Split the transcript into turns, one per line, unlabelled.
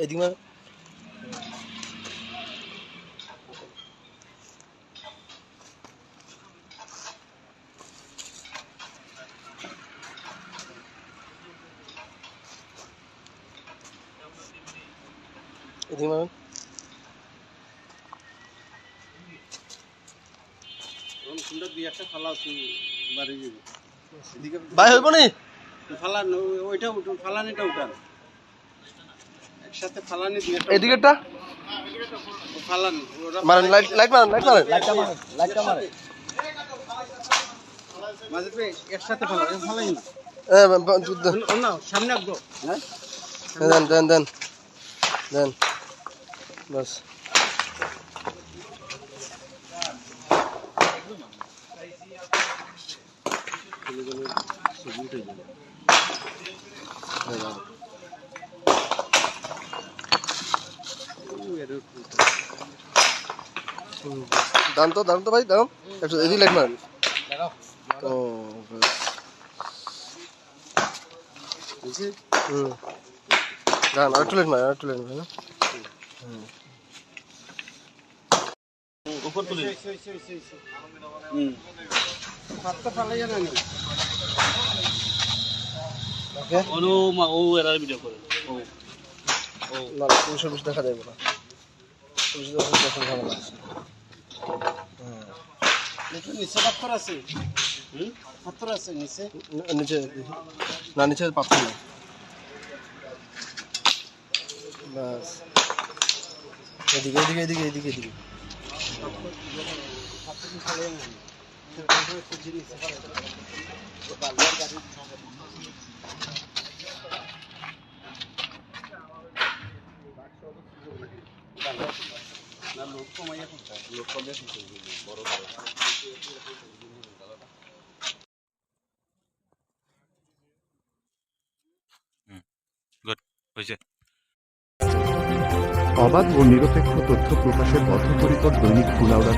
এদিকে মার এদিকে মার
ফালা
ভাই হইব নি?
ফালান ওইটা ফালানিটা উঠান। একসাথে ফালানি একটা
এদিকেরটা
উঠান।
মারেন লাইট লাইট মারেন লাইট মারেন।
মাঝে পেয়ে একসাথে ফালান ফালাই না
এ,
সামনে হ্যাঁ?
দেন দেন দেন। দেন। বাস। দান তো দান তো ভাই দাও একটু এদিকে লাইট মারেন ও হুম। দান আর একটু মারেন আর লাইট মারেন
উপর তুলে। হুম। হাতটা ফালাই না
অনু মা ও এরার ভিডিও করে। ও ও।
না পুরুষের বেশি দেখা যাবে না। পুরুষের দেখা ভালো লাগছে হুম
একটু নিচে পাথর আছে হুম পাথর আছে নিচে
ন- নিচে দেখি। না নিচে পাথর নেই বাস এদিকে এদিকে এদিকে এদিকে এদিকে
পাথর ফালাই না জিনিস না লোক কমাইয়া কোথায় লোক কমে বড়
হয়েছে।
অবাধ ও নিরপেক্ষ তথ্য প্রকাশের পথ বদ্ধপরিকর দৈনিক কুলাউড়া